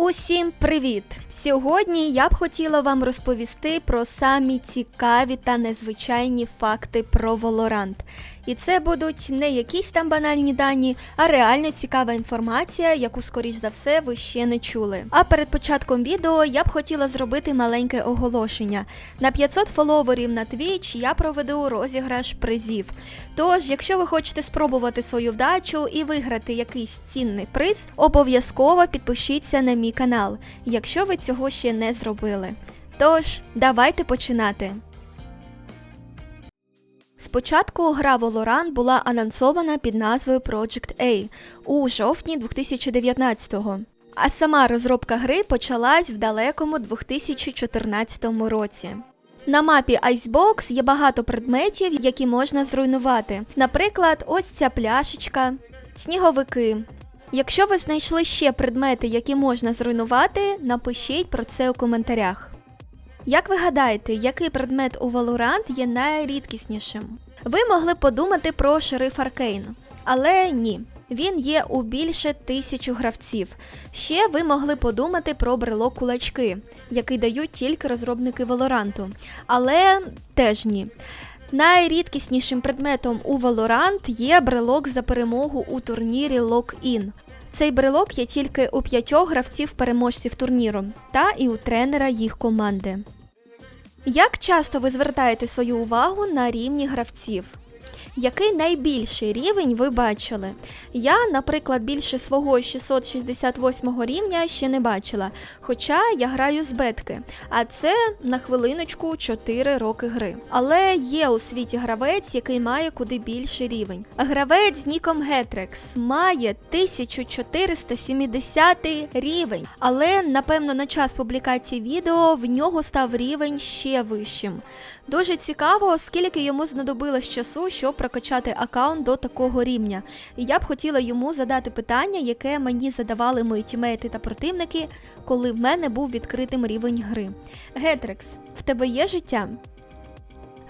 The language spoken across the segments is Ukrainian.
Усім привіт! Сьогодні я б хотіла вам розповісти про самі цікаві та незвичайні факти про Valorant. І це будуть не якісь там банальні дані, а реально цікава інформація, яку, скоріш за все, ви ще не чули. А перед початком відео я б хотіла зробити маленьке оголошення. На 500 фоловерів на Twitch я проведу розіграш призів. Тож, якщо ви хочете спробувати свою вдачу і виграти якийсь цінний приз, обов'язково підпишіться на мій канал, якщо ви цього ще не зробили. Тож, давайте починати. Спочатку гра Valorant була анонсована під назвою Project A у жовтні 2019-го. А сама розробка гри почалась в далекому 2014 році. На мапі Icebox є багато предметів, які можна зруйнувати. Наприклад, ось ця пляшечка, сніговики. Якщо ви знайшли ще предмети, які можна зруйнувати, напишіть про це у коментарях. Як ви гадаєте, який предмет у Valorant є найрідкіснішим? Ви могли подумати про шериф Аркейн, але ні. Він є у більше тисячу гравців. Ще ви могли подумати про брелок кулачки, який дають тільки розробники Valorant. Але теж ні. Найрідкіснішим предметом у Valorant є брелок за перемогу у турнірі Lock-In. Цей брелок є тільки у п'ятьох гравців переможців турніру та і у тренера їх команди. Як часто ви звертаєте свою увагу на рівні гравців? Який найбільший рівень ви бачили? Я, наприклад, більше свого 668 рівня ще не бачила, хоча я граю з бетки, а це на хвилиночку 4 роки гри. Але є у світі гравець, який має куди більший рівень. Гравець з ніком Гетрекс має 1470 рівень, але напевно на час публікації відео в нього став рівень ще вищим. Дуже цікаво, скільки йому знадобилось часу, щоб прокачати аккаунт до такого рівня. І я б хотіла йому задати питання, яке мені задавали мої тімейти та противники, коли в мене був відкритим рівень гри. Гетрекс, в тебе є життя?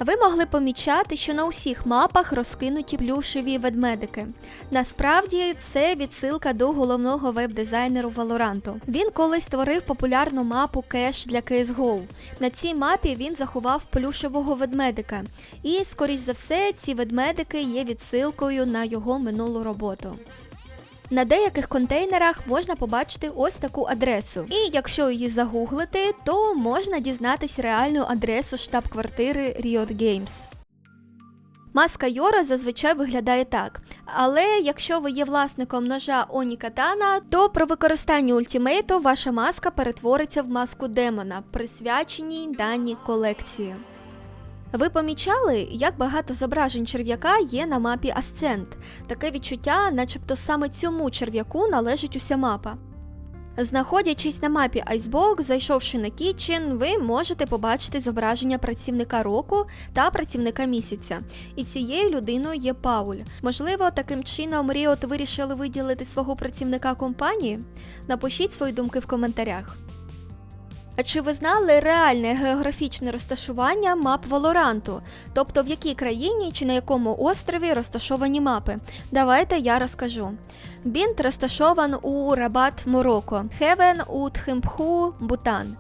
Ви могли помічати, що на усіх мапах розкинуті плюшеві ведмедики. Насправді це відсилка до головного веб-дизайнеру Валоранту. Він колись створив популярну мапу кеш для CSGO. На цій мапі він заховав плюшевого ведмедика. І, скоріш за все, ці ведмедики є відсилкою на його минулу роботу. На деяких контейнерах можна побачити ось таку адресу. І якщо її загуглити, то можна дізнатись реальну адресу штаб-квартири Riot Games. Маска Йора зазвичай виглядає так. Але якщо ви є власником ножа Оні Катана, то при використанні ультімейту ваша маска перетвориться в маску демона, присвяченій даній колекції. Ви помічали, як багато зображень черв'яка є на мапі Ascent? Таке відчуття, начебто саме цьому черв'яку належить уся мапа. Знаходячись на мапі Icebox, зайшовши на Kitchen, ви можете побачити зображення працівника року та працівника місяця. І цією людиною є Пауль. Можливо, таким чином Riot вирішили виділити свого працівника компанії? Напишіть свої думки в коментарях. А чи ви знали реальне географічне розташування мап Валоранту? Тобто в якій країні чи на якому острові розташовані мапи? Давайте я розкажу. Бінт розташован у Рабат, Мороко, Хевен у Тхимпху, Бутан.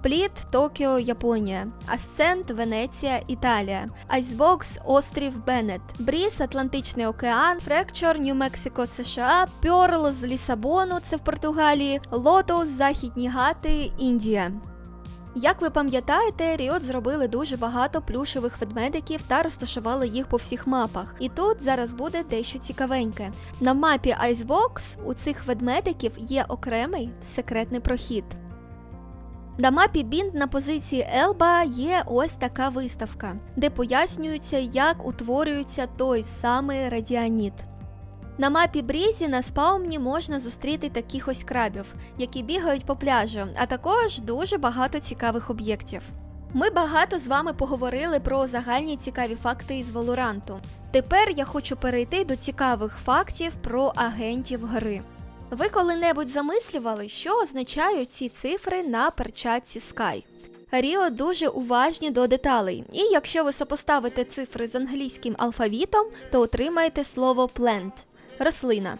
Спліт Токіо, Японія, Асцент, Венеція, Італія, Айсбокс, острів Беннет, Бріс, Атлантичний океан, Фрекчор, Нью-Мексико, США, Пьорл з Лісабону, це в Португалії, Лотос, Західні Гати, Індія. Як ви пам'ятаєте, Ріот зробили дуже багато плюшевих ведмедиків та розташували їх по всіх мапах. І тут зараз буде дещо цікавеньке. На мапі Icebox у цих ведмедиків є окремий секретний прохід. На мапі Бінд на позиції Елба є ось така виставка, де пояснюється, як утворюється той самий радіаніт. На мапі Брізі на спаумні можна зустріти таких ось крабів, які бігають по пляжу, а також дуже багато цікавих об'єктів. Ми багато з вами поговорили про загальні цікаві факти із Валоранту. Тепер я хочу перейти до цікавих фактів про агентів гри. Ви коли-небудь замислювали, що означають ці цифри на перчатці Sky? Ріо дуже уважні до деталей, і якщо ви сопоставите цифри з англійським алфавітом, то отримаєте слово plant – рослина.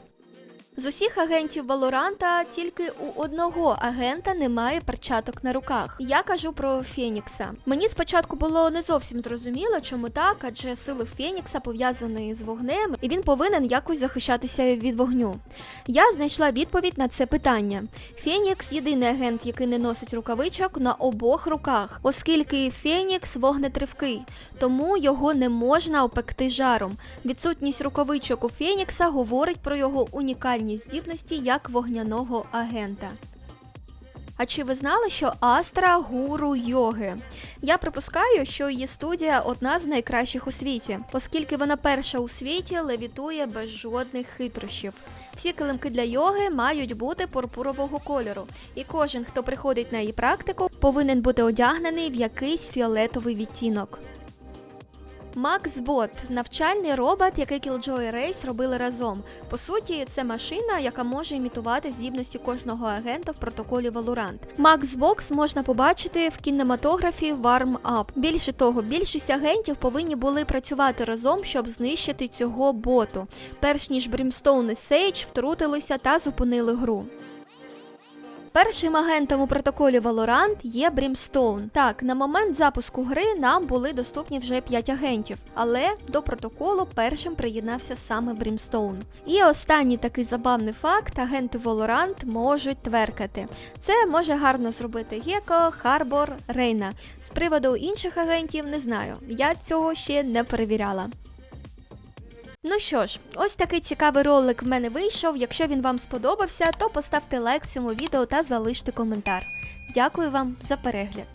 З усіх агентів Валоранта тільки у одного агента немає перчаток на руках. Я кажу про Фенікса. Мені спочатку було не зовсім зрозуміло, чому так, адже сили Фенікса пов'язані з вогнем, і він повинен якось захищатися від вогню. Я знайшла відповідь на це питання. Фенікс єдиний агент, який не носить рукавичок на обох руках, оскільки Фенікс вогнетривкий, тому його не можна опекти жаром. Відсутність рукавичок у Фенікса говорить про його унікальні здібності як вогняного агента. А чи ви знали, що Астра гуру йоги? Я припускаю, що її студія одна з найкращих у світі, оскільки вона перша у світі левітує без жодних хитрощів. Всі килимки для йоги мають бути пурпурового кольору, і кожен, хто приходить на її практику, повинен бути одягнений в якийсь фіолетовий відтінок. Макс Бот навчальний робот, який Killjoy Race робили разом. По суті, це машина, яка може імітувати здібності кожного агента в протоколі Valorant. Макс Бокс можна побачити в кінематографі Warm Up. Більше того, більшість агентів повинні були працювати разом, щоб знищити цього боту, перш ніж Брімстоун і Сейдж втрутилися та зупинили гру. Першим агентом у протоколі Valorant є Брімстоун. Так, на момент запуску гри нам були доступні вже 5 агентів, але до протоколу першим приєднався саме Брімстоун. І останній такий забавний факт: агенти Valorant можуть тверкати. Це може гарно зробити Геко, Харбор, Рейна. З приводу інших агентів не знаю. Я цього ще не перевіряла. Ну що ж, ось такий цікавий ролик в мене вийшов. Якщо він вам сподобався, то поставте лайк цьому відео та залиште коментар. Дякую вам за перегляд.